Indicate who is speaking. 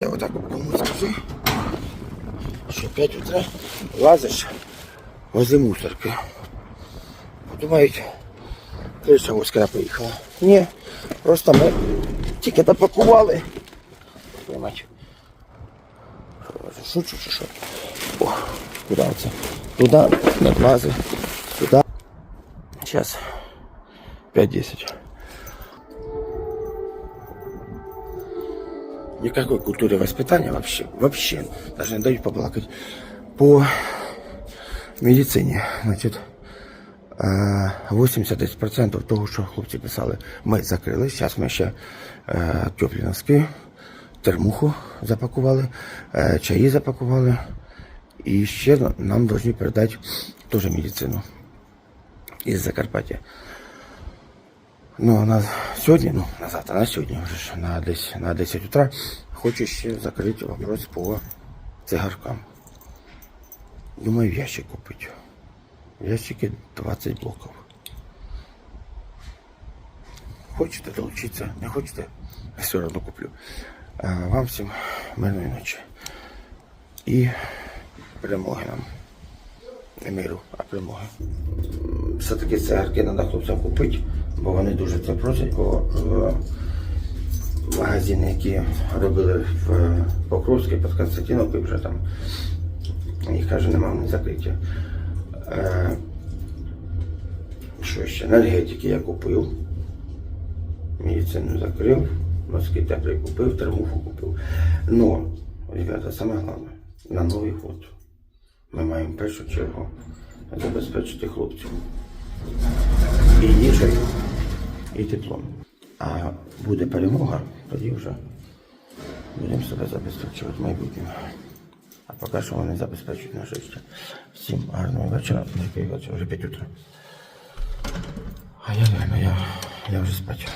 Speaker 1: Я отак кому скажи, що 5 утра лазиш возле мусорки. Думають, криша воскара поїхала. Ні, просто ми тільки допакували. Шучу чи що? О, куди це? Туди, не лази, сюди. Зараз 5-10. Никакой культуры воспитания вообще, вообще, даже не дают поплакать. По медицині, значить, е, 80% того, що хлопці писали, ми закрили. Зараз ми ще е, теплі носки, термуху запакували, е, чаї запакували. І ще нам повинні передати теж медицину із Закарпаття. Ну, на сьогодні, ну, на завтра, на сьогодні вже ж на десь на 10 утра хочу ще закрити вопрос по цигаркам. Думаю, ящик купити. В ящике 20 блоків. Хочете долучитися, не хочете, я все одно куплю. А вам всім мирної ночі. І перемоги нам. Не миру, а перемоги все-таки цигарки треба хлопцям купити, бо вони дуже це просять, бо магазини, які робили в е, Покровській під Константиновкою, вже там їх каже, немає вони закриті. Е, що ще? Енергетики я купив. Медицину закрив, носки теплі купив, термуху купив. Ну, ребята, саме головне, на Новий год ми маємо в першу чергу забезпечити хлопців і їжею, і теплом. А буде перемога, тоді вже будемо себе забезпечувати в майбутньому. А поки що вони забезпечують наше життя. Всім гарного вечора, дякую вечора, вже 5 утра. А я, я, я вже спать.